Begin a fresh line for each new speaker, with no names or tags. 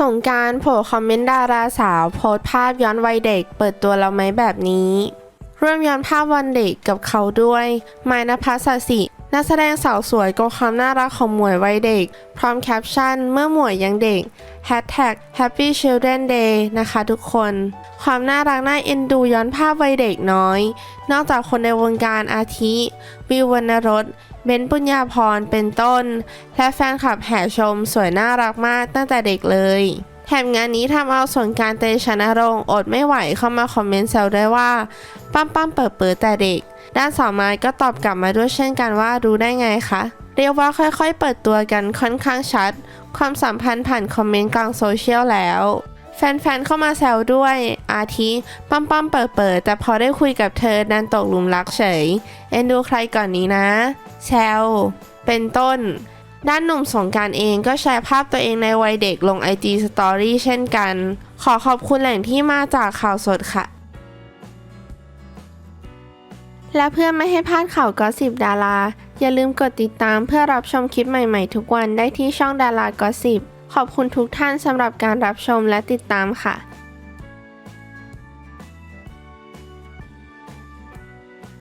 ส่งการโผล่คอมเมนต์ดาราสาวโพสภาพย้อนวัยเด็ก เปิดตัวเราไหมแบบนี้ร่วมย้อนภาพวันเด็กกับเขาด้วย ไมายนภัสสิ นักแสดงสาวสวยกับความน่ารักของหมวยวัยเด็ก พร้อมแคปชั่น เมื่อหมวยยังเด็ก Hashtag Happy Children Day นะคะทุกคน ความน่ารักน่าเอ็นดูย้อนภาพวัยเด็กน้อย นอกจากคนในวงการอาทิ วิววรรณรสเบนปุญญาพรเป็นต้น และแฟนคลับแห่ชมสวยน่ารักมากตั้งแต่เด็กเลย มงานนี้ทำเอาสงการเตชะนรงค์อดไม่ไหวเข้ามาคอมเมนต์แซวได้วยว่า ปั้มปั้มเปิดเปิดแต่เด็ก ด้านสาวไม้ก็ตอบกลับมาด้วยเช่นกันว่ารู้ได้ไงคะ เรียกว่าค่อยๆ เปิดตัวกันค่อนข้างชัด ความสัมพันธ์ผ่านคอมเมนต์กลางโซเชียลแล้ว แฟนๆ เข้ามาแซวด้วย อาทิปั้มปั้มเปิดเปิดแต่พอได้คุยกับเธอดันตกหลุมรักเฉย เอ็นดูใครก่อนนี้นะแซวเป็นต้น ด้านหนุ่มสงการเองก็แชร์ภาพตัวเองในวัยเด็กลง IG Story เช่นกัน ขอขอบคุณแหล่งที่มาจากข่าวสดค่ะ และเพื่อไม่ให้พลาดข่าวก็สิบดารา อย่าลืมกดติดตามเพื่อรับชมคลิปใหม่ๆ ทุกวันได้ที่ช่องดารากอสิบขอบคุณทุกท่านสำหรับการรับชมและติดตามค่ะ